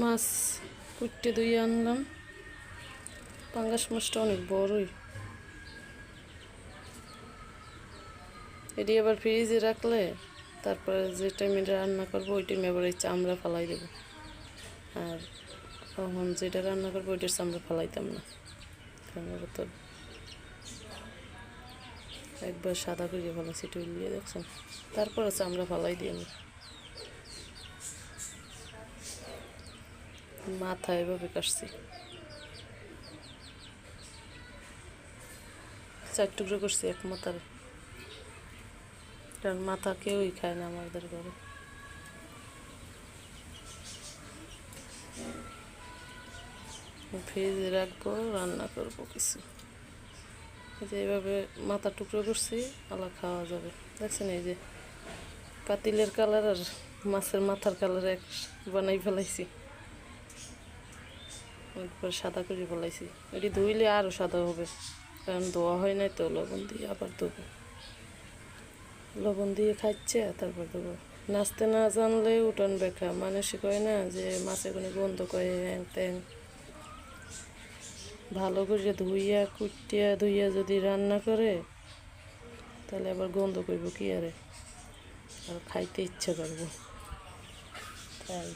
মাছ কুটতে ধুয়ে আনলাম। পাঙ্গাস মাছটা অনেক বড়ই। এটি আবার ফ্রিজে রাখলে তারপরে যে টাইমে রান্না করব, ওই টাইমে আবার এই চামড়া ফালাই দেবো। আর তখন যেটা রান্না করব, ওইটার চামড়া ফালাইতাম না। কারণ ওটা তো একবার সাদা করে ফেলাছি টুলিয়ে দেখছেন তারপরে চামড়া ফালাই দিই মাথা এভাবে কাটছি। চার টুকরো করছি এক মাথার। কারণ মাথা কেউই খায় না আমাদের ঘরে। ফ্রিজে রাখব, রান্না করব কিছু। যে এইভাবে মাথা টুকরো করছি আলা খাওয়া যাবে। দেখছেন এই যে পাতিলের কালার আর মাছের মাথার কালার এক বানাই ফেলাইছি। একবার সাদা করে ফেলাইছি এটি ধুইলে আরও সাদা হবে, কারণ ধোয়া হয় নাই তো, লবণ দিয়ে আবার দেবো লবণ দিয়ে খাচ্ছে তারপর দেবো নাচতে না জানলে উঠোন বেখা মানুষ কয় না যে মাছে কোনো গন্ধ করে হ্যাং ত্যাং ভালো করে ধুইয়া, কুটিয়া, ধুইয়া যদি রান্না করে, তাহলে আবার গন্ধ করব কি আরে? আর খাইতে ইচ্ছা করব। তাই।